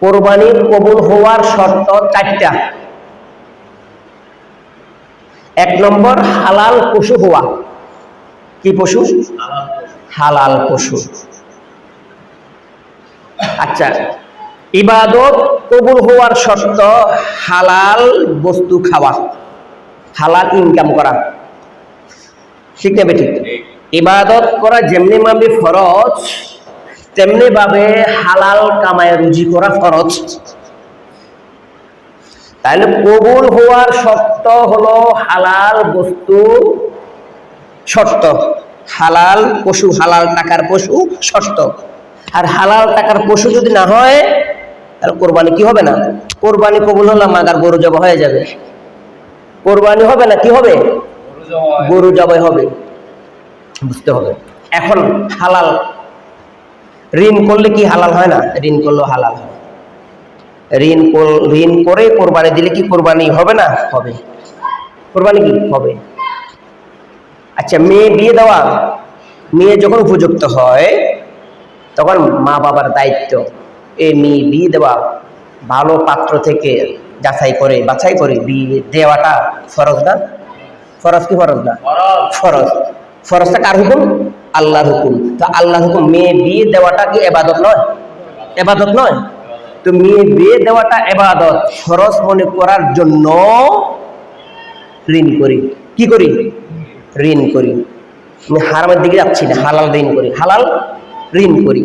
কোরবানি কবুল হওয়ার শর্ত চারটা। এক নম্বর, হালাল পশু হওয়া। কি পশু? হালাল পশু। আচ্ছা ইবাদত কবুল হওয়ার শর্ত হালাল বস্তু খাওয়া। হালাল ইনকাম করা। ঠিক না বেঠিক ইবাদত করা যেমনি ভাবে ফরজ তেমনি ভাবে হালাল কামায় রুজি করা ফরজ। তাহলে কবুল হওয়ার শর্ত হলো হালাল বস্তু শর্ত। হালাল পশু হালাল টাকার পশু শর্ত। আর হালাল টাকার পশু যদি না হয় তাহলে কোরবানি কি হবে না? কোরবানি কবুল হলাম আগার গরু জবা হয়ে যাবে। কোরবানি হবে না কি হবে? গরু জবাই হবে। বুঝতে হবে। এখন হালাল ঋণ করলে কি হালাল হয় না? ঋণ করলেও হালাল হয়। ঋণ ঋণ করে কোরবানি দিলে কি কোরবানি হবে না? হবে। কোরবানি কি? হবে। আচ্ছা মেয়ে বিয়ে দেওয়া মেয়ে যখন উপযুক্ত হয় তখন মা বাবার দায়িত্ব। এ মেয়ে বিয়ে দেওয়া ভালো পাত্র থেকে যাচাই করে বাছাই করে বিয়ে দেওয়াটা ফরজ না? ফরজ কি ফরজ না? ফরজ। ফরজটা কার হুকুম? আল্লাহর হুকুম। তো আল্লাহর হুকুম, মেয়ে বিয়ে দেওয়াটা কি এবাদত নয়? এবাদত নয়। তো মেয়ে বিয়ে দেওয়াটা এবাদত। ফরজ মনে করার জন্য ঋণ করি। কি করি? ঋণ করি। আমি হারামের দিকে যাচ্ছি না, হালাল ঋণ করি। হালাল ঋণ করি।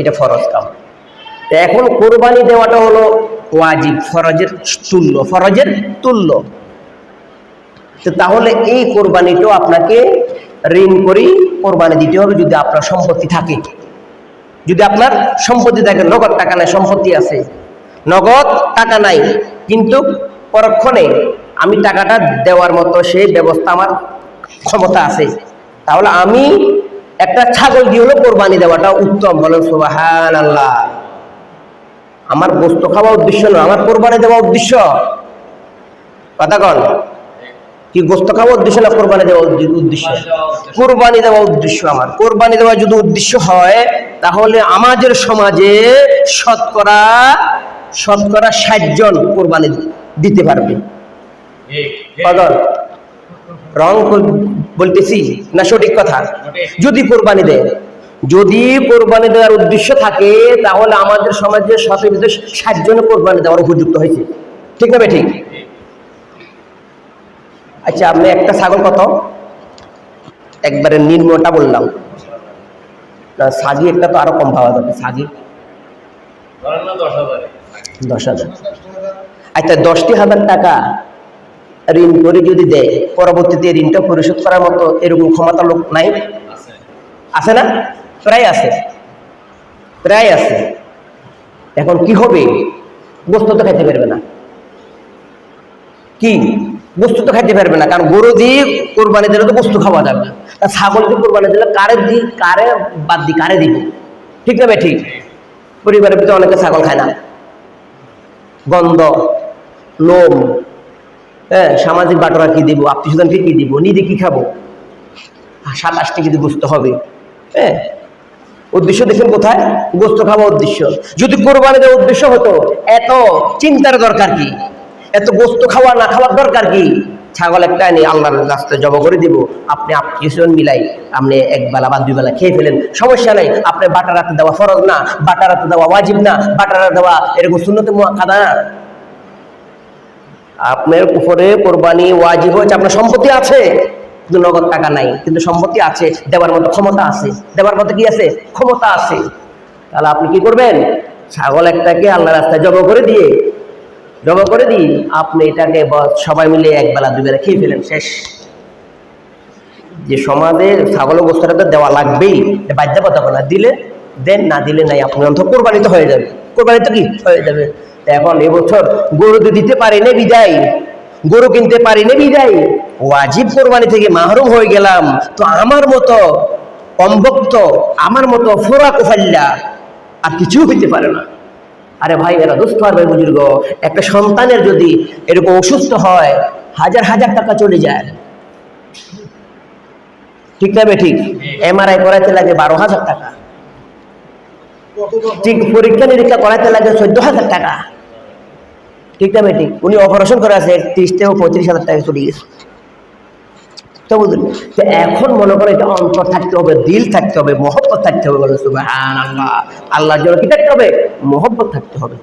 এটা ফরজ কাম। এখন কোরবানি দেওয়াটা হলো ওয়াজিব, ফরজের তুল্য ফরজের তুল্য। তো তাহলে এই কোরবানিটাও আপনাকে ঋণ করি কোরবানি দিতে হবে যদি আপনার সম্পত্তি থাকে। যদি আপনার সম্পত্তি থাকে, নগদ টাকা নাই, সম্পত্তি আছে। নগদ টাকা নাই, কিন্তু পরক্ষণে আমি টাকাটা দেওয়ার মতো সেই ব্যবস্থা আমার ক্ষমতা আছে। তাহলে আমি একটা ছাগল দিয়ে হলো কোরবানি দেওয়াটা উত্তম। বলো সুবাহান আল্লাহ আমার গোস্ত খাওয়া উদ্দেশ্য নয়, আমার কোরবানি দেওয়া উদ্দেশ্য। কথা কন। কি গোস্ত খাওয়া উদ্দেশ্য না কোরবানি দেওয়া উদ্দে- উদ্দেশ্য। কোরবানি দেওয়া উদ্দেশ্য আমার। কোরবানি দেওয়া যদি উদ্দেশ্য হয় তাহলে আমাদের সমাজে শতকরা শতকরা ষাট জন কোরবানি দিতে পারবে। কদর। রং বলতেছি না সঠিক কথা? যদি কোরবানি দেয়। যদি কোরবানি দেওয়ার উদ্দেশ্য থাকে তাহলে আমাদের সমাজে শতবিধ ষাট জন কোরবানি দেওয়ার উপযুক্ত হয়েছে। ঠিক না ঠিক। আচ্ছা আপনি একটা ছাগল কত? একবারে নিম্নটা বললাম। না সাজি একটা তো আরও কম পাওয়া যাবে সাজি। দশ হাজার। আচ্ছা দশটি হাজার টাকা ঋণ করে যদি দেয় পরবর্তীতে ঋণটা পরিশোধ করার মতো এরকম ক্ষমতা লোক নাই? আছে। না? প্রায় আছে। প্রায় আছে। এখন কি হবে? গোস্ত তো খাইতে পারবে না। কি? বস্তু তো খাইতে পারবে না, কারণ গরু দিয়ে কোরবানি দিলে তো বস্তু খাওয়া যাবে না। তা ছাগল দিয়ে কোরবানি দিলে কারে দি, কারে বাদ দি, কারে দিব? ঠিক না ঠিক? পরিবারের ভিতরে অনেকে ছাগল খায় না। গন্ধ, লোম হ্যাঁ সামাজিক বাটোরা কি দিব আত্মীয় স্বজনকে কি দিব নিজে কি খাব? সাতাশটি যদি গোস্ত হবে। হ্যাঁ উদ্দেশ্য দেখেন কোথায়? গোস্ত খাওয়া উদ্দেশ্য। যদি কোরবানি দেওয়ার উদ্দেশ্য হতো, এত চিন্তার দরকার কি? এত গোস্ত খাওয়া না খাওয়ার দরকার কি? ছাগল একটা নেই আল্লাহর রাস্তায় জব করে দিব, আপনি স্বজন মিলাই আপনি এক বেলা বা দুই বেলা খেয়ে ফেলেন, সমস্যা নেই। আপনি বাটা রাতে দেওয়া ফরজ না, বাটা রাতে দেওয়া ওয়াজিব না, বাটা রাতে দেওয়া এরকম শূন্যতে কাদা না আপনার উপরে কোরবানি ওয়াজিব হয়েছে, আপনার সম্পত্তি আছে, কিন্তু নগদ টাকা নাই, কিন্তু সম্পত্তি আছে, দেওয়ার মতো ক্ষমতা আছে। দেওয়ার মতো কি আছে? ক্ষমতা আছে। তাহলে আপনি কি করবেন? ছাগল একটাকে আল্লাহ রাস্তায় জব করে দিয়ে জব করে দিই আপনি এটাকে সবাই মিলে এক বেলা দুই বেলা খেয়ে ফেলেন, শেষ। যে সমাজে ছাগল গোস্তটা তো দেওয়া লাগবেই বাধ্যবাধকতা। দিলে দেন, না দিলে নাই, আপনি অন্তত কোরবানি হয়ে যাবে। কোরবানি তো কি? হয়ে যাবে। এখন এবছর গরু তো দিতে পারি না বিদায়। গরু কিনতে পারি না বিদায়। ওয়াজিব কোরবানি থেকে মাহরুম হয়ে গেলাম। তো আমার মতো অম্বক্ত আমার মতো ফোরা কোফাল্লা আর কিছু হইতে পারে না। আরে ভাই, এরা দুস্থ আর ভাই বুজুর্গ। একটা সন্তানের যদি এরকম অসুস্থ হয়, হাজার হাজার টাকা চলে যায়। ঠিক না ঠিক? এমআরআই করাইতে লাগে বারো হাজার টাকা। ঠিক, পরীক্ষা নিরীক্ষা করাইতে লাগে চোদ্দ হাজার টাকা। ঠিক না ঠিক? উনি অপারেশন করে আছে ত্রিশ থেকে পঁয়ত্রিশ হাজার টাকা চলে গেছে। তো তো এখন মনে করে এটা অন্তর থাকতে হবে, দিল থাকতে হবে, মহব্বত থাকতে হবে বলে আল্লাহ আল্লাহর জন্য কি থাকতে হবে? মহব্বত থাকতে হবে।